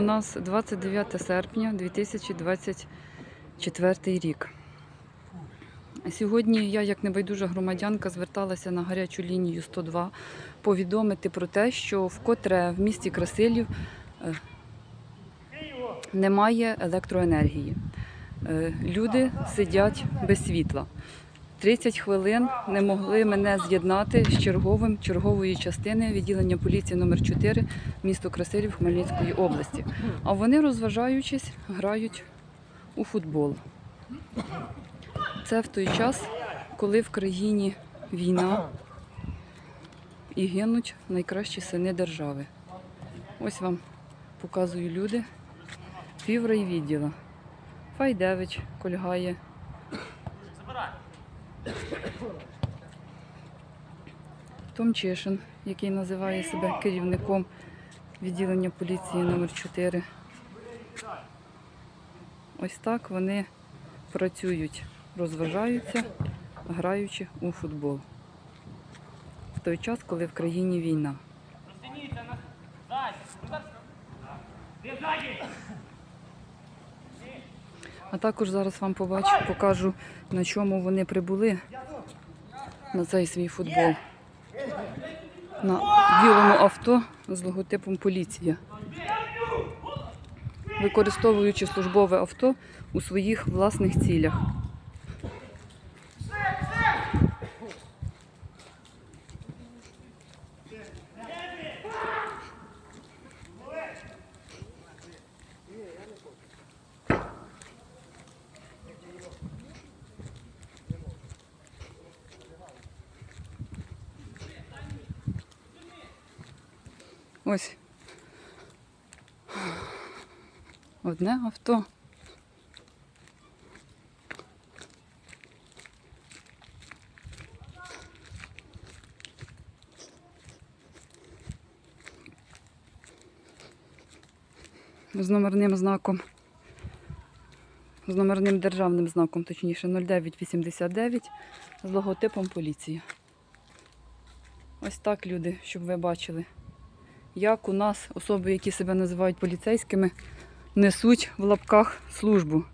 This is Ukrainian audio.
у нас 29 серпня 2024 рік. Сьогодні я, як небайдужа громадянка, зверталася на гарячу лінію 102 повідомити про те, що вкотре в місті Красилів е, немає електроенергії. Е, Люди сидять без світла. 30 хвилин не могли мене з'єднати з черговим чергової частини відділення поліції номер 4 місто Красилів Хмельницької області. А вони, розважаючись, грають у футбол. Це в той час, коли в країні війна і гинуть найкращі сини держави. Ось вам показую люди піврайвідділа. Файдевич, Кольгає. Томчишин, який називає себе керівником відділення поліції номер 4 Ось так вони працюють, розважаються, граючи у футбол. В той час, коли в країні війна. Розтяніться на? А також зараз вам побачу, покажу, на чому вони прибули на цей свій футбол. На білому авто з логотипом поліція. Використовуючи службове авто у своїх власних цілях. Ось. Одне авто. З номерним знаком. З номерним державним знаком, точніше, 0989 з логотипом поліції. Ось так, люди, щоб ви бачили як у нас особи, які себе називають поліцейськими, несуть в лапках службу.